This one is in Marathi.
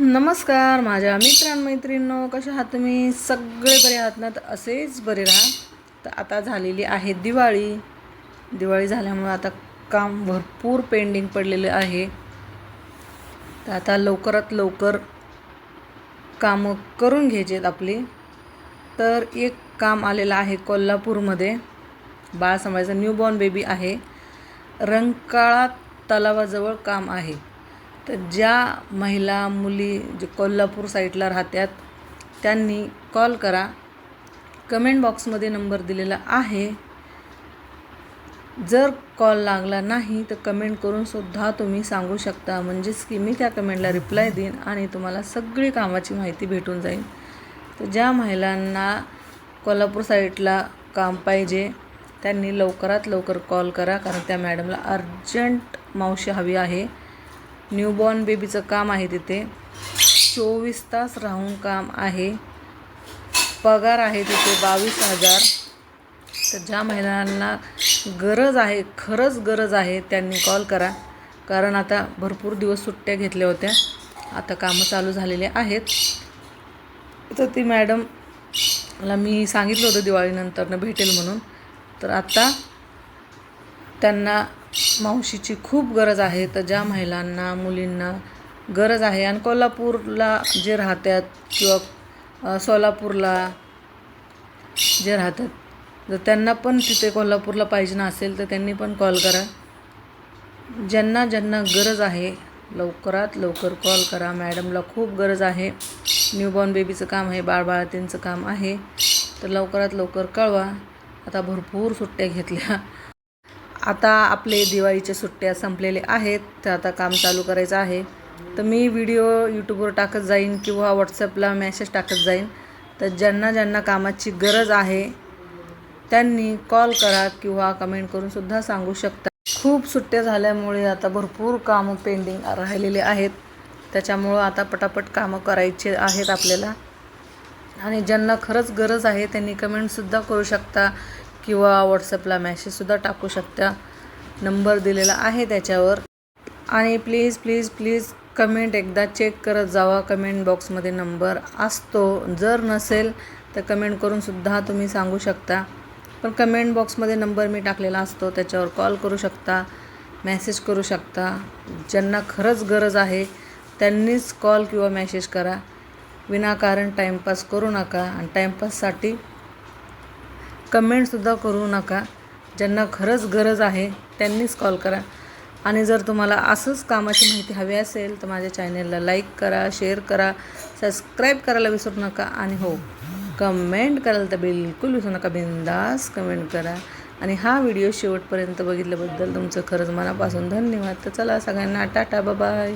नमस्कार माझ्या मित्रांमैत्रिणींनो कशा आहात तुम्ही? सगळे बरे आहात ना? तर असेच बरे राहा. तर आता झालेली आहे दिवाळी. दिवाळी झाल्यामुळं आता काम भरपूर पेंडिंग पडलेलं आहे. तर आता लवकरात लवकर कामं करून घ्यायची आहेत आपली. तर एक काम आलेलं आहे कोल्हापूरमध्ये. बाळ सांभाळायचं न्यूबॉर्न बेबी आहे. रंकाळा तलावाजवळ काम आहे. तर ज्या महिला मुली जे कोल्हापूर साईडला राहतात त्यांनी कॉल करा. कमेंट बॉक्समध्ये नंबर दिलेला आहे. जर कॉल लागला नाही तर कमेंट करूनसुद्धा तुम्ही सांगू शकता. म्हणजेच की मी त्या कमेंटला रिप्लाय देईन आणि तुम्हाला सगळी कामाची माहिती भेटून जाईल. तर ज्या महिलांना कोल्हापूर साईडला काम पाहिजे त्यांनी लवकरात लवकर कॉल करा. कारण त्या मॅडमला अर्जंट मावशी हवी आहे. न्यूबॉर्न बेबीचं काम आहे तिथे. चोवीस तास राहून काम आहे. पगार आहे तिथे बावीस हजार. तर ज्या महिलांना गरज आहे खरंच गरज आहे त्यांनी कॉल करा. कारण आता भरपूर दिवस सुट्ट्या घेतल्या होत्या. आता कामं चालू झालेले आहेत. तर ती मॅडम मला मी सांगितलं होतं दिवाळीनंतरनं भेटेल म्हणून. तर आता त्यांना मावशीची खूप गरज आहे. तर ज्या महिलांना मुलींना गरज आहे. आणि कोल्हापूरला जे राहतात किंवा सोलापूरला जे राहतात जर त्यांना पण तिथे कोल्हापूरला पाहिजे असेल तर त्यांनी पण कॉल करा. ज्यांना ज्यांना गरज आहे लवकरात लवकर कॉल करा. मॅडमला खूप गरज आहे. न्यूबॉर्न बेबीचं काम आहे बाळबाळातींचं काम आहे. तर लवकरात लवकर कळवा. आता भरपूर सुट्ट्या घेतल्या. आता आपले दिवाळीच्या सुट्ट्या संपलेले आहेत तर आता काम चालू करायचं आहे. तर मी व्हिडिओ यूट्यूबवर टाकत जाईन किंवा व्हॉट्सअपला मेसेज टाकत जाईन. तर ज्यांना ज्यांना कामाची गरज आहे त्यांनी कॉल करा किंवा कमेंट करूनसुद्धा सांगू शकता. खूप सुट्ट्या झाल्यामुळे आता भरपूर कामं पेंडिंग राहिलेले आहेत. त्याच्यामुळं आता पटापट कामं करायचे आहेत आपल्याला. आणि ज्यांना खरंच गरज आहे त्यांनी कमेंटसुद्धा करू शकता. किंवा व्हॉट्सअपला मॅसेजसुद्धा टाकू शकता. नंबर दिलेला आहे त्याच्यावर. आणि प्लीज प्लीज प्लीज कमेंट एकदा चेक करत जावा. कमेंट बॉक्समध्ये नंबर असतो. जर नसेल तर कमेंट करूनसुद्धा तुम्ही सांगू शकता. पण कमेंट बॉक्समध्ये नंबर मी टाकलेला असतो. त्याच्यावर कॉल करू शकता मॅसेज करू शकता. ज्यांना खरंच गरज आहे त्यांनीच कॉल किंवा मॅसेज करा. विनाकारण टाईमपास करू नका. आणि टाईमपाससाठी कमेंटसुद्धा करू नका. ज्यांना खरंच गरज आहे त्यांनीच कॉल करा. आणि जर तुम्हाला असंच कामाची माहिती हवी असेल तर माझ्या चॅनेलला लाईक करा शेअर करा सबस्क्राईब करायला विसरू नका. आणि हो कमेंट करायला तर बिलकुल विसरू नका. बिंदास कमेंट करा. आणि हा व्हिडिओ शेवटपर्यंत बघितल्याबद्दल तुमचं खरंच मनापासून धन्यवाद. तर चला सगळ्यांना टाटा बाय